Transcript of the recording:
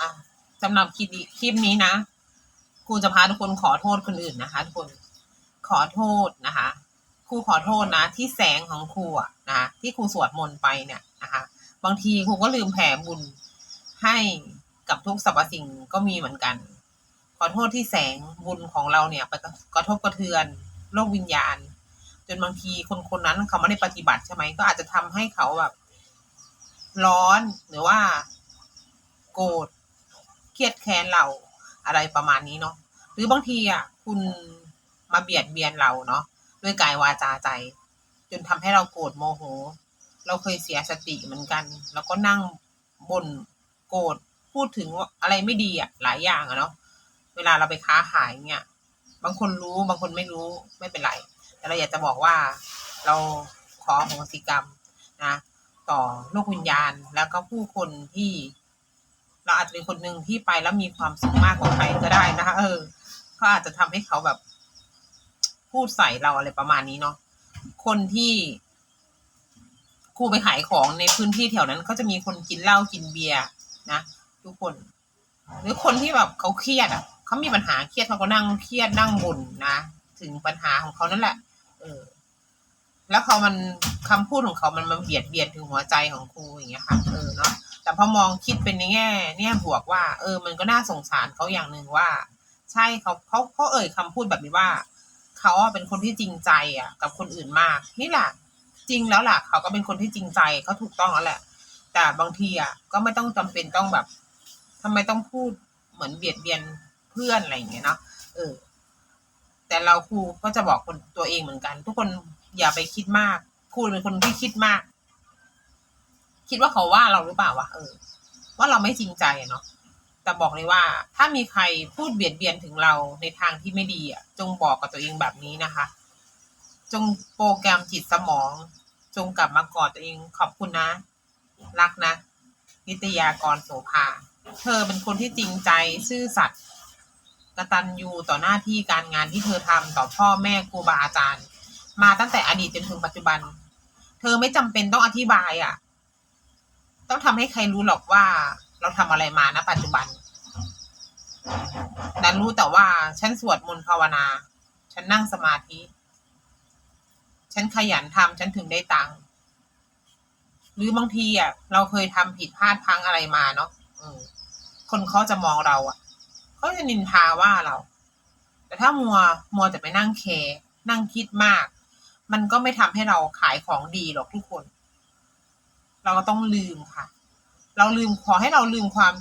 อะสำหรับคลิปนี้คลิปนี้นะครูจะพาทุกคนขอโทษคนอื่นนะคะ ทุกคนขอโทษนะคะครูขอโทษนะ ที่แสงของครูอะนะคะที่ครูสวดมนต์ไปเนี่ยนะคะ บางทีครูก็ลืมแผ่บุญให้กับทุกสรรพสิ่งก็มีเหมือนกัน ขอโทษที่แสงบุญของเราเนี่ยไปกระทบกระเทือนโลกวิญญาณ จนบางทีคนคนนั้นเขาไม่ได้ปฏิบัติใช่ไหมก็อาจจะทำให้เขาแบบร้อนหรือว่า โกรธ รียดแค้นเราอะไรประมาณนี้เนาะหรือบางทีอะคุณมาเบียดเบียนเราเนาะด้วยกายวาจาใจ จนทำให้เราโกรธโมโห เราเคยเสียสติเหมือนกัน แล้วก็นั่งบนโกรธพูดถึงอะไรไม่ดีอะหลายอย่างอะเนาะเวลาเราไปค้าขายเนี่ยบางคนรู้บางคนไม่รู้ไม่เป็นไร แต่เราอยากจะบอกว่าเราขออโหสิกรรมนะ ต่อโลกวิญญาณแล้วก็ผู้คนที่ เราอาจจะเป็นคนหนึ่งที่ไปแล้วมีความสุขมากกว่าใครก็ได้นะคะ เออเขาอาจจะทำให้เขาแบบ พูดใส่เราอะไรประมาณนี้เนาะคนที่ครูไปขายของในพื้นที่แถวนั้นเขาจะมีคนกินเหล้ากินเบียร์นะทุกคน หรือคนที่แบบเขาเครียดอะเขามีปัญหาเครียดเขาก็นั่งเครียดนั่งบ่นนะถึงปัญหาของเขานั่นแหละ เออ แล้วเขามันคำพูดของเขามันมาเบียดเบียนถึงหัวใจของครูอย่างเงี้ยค่ะ เออเนาะ แต่พอมองคิดเป็นในแง่แง่ยบวกว่า เออ มันก็น่าสงสารเขาอย่างหนึ่งว่า ใช่เขาเขาเขาเอ่ยคำพูดแบบนี้ว่าเขาเป็นคนที่จริงใจอะ กับคนอื่นมาก นี่แหละจริงแล้วล่ะ เขาก็เป็นคนที่จริงใจเขาถูกต้องแล้วแหละ แต่บางทีอะก็ไม่ต้องจำเป็นต้องแบบทำไมต้องพูดเหมือนเบียดเบียนเพื่อนอะไรอย่างเงี้ยเนาะเออ แต่เราครูก็จะบอกคนตัวเองเหมือนกัน ทุกคนอย่าไปคิดมากครูเป็นคนที่คิดมาก คิดว่าเขาว่าเราหรือเปล่าวะเออ ว่าเราไม่จริงใจเนาะแต่บอกเลยว่า ถ้ามีใครพูดเบียดเบียนถึงเราในทางที่ไม่ดีอะ จงบอกกับตัวเองแบบนี้นะคะ จงโปรแกรมจิตสมอง จงกลับมากอดตัวเองขอบคุณนะ รักนะนิตยากรโสภาเธอเป็นคนที่จริงใจซื่อสัตย์กตัญญูต่อหน้าที่การงานที่เธอทำต่อพ่อแม่ครูบาอาจารย์ มาตั้งแต่อดีตจนถึงปัจจุบัน เธอไม่จำเป็นต้องอธิบายอะ ต้องทำให้ใครรู้หรอกว่า เราทำอะไรมานะปัจจุบันดันรู้แต่ว่าฉันสวดมนต์ภาวนา ฉันนั่งสมาธิ ฉันขยันทำฉันถึงได้ตังค์หรือบางทีอะ เราเคยทำผิดพลาดพังอะไรมาเนาะคนเขาจะมองเราอะเขาจะนินทาว่าเรา แต่ถ้ามัวมัวแต่ไปนั่งแคร์นั่งคิดมาก มันก็ไม่ทำให้เราขายของดีหรอกทุกคน เราก็ต้องลืมค่ะ เราลืมขอให้เราลืมความ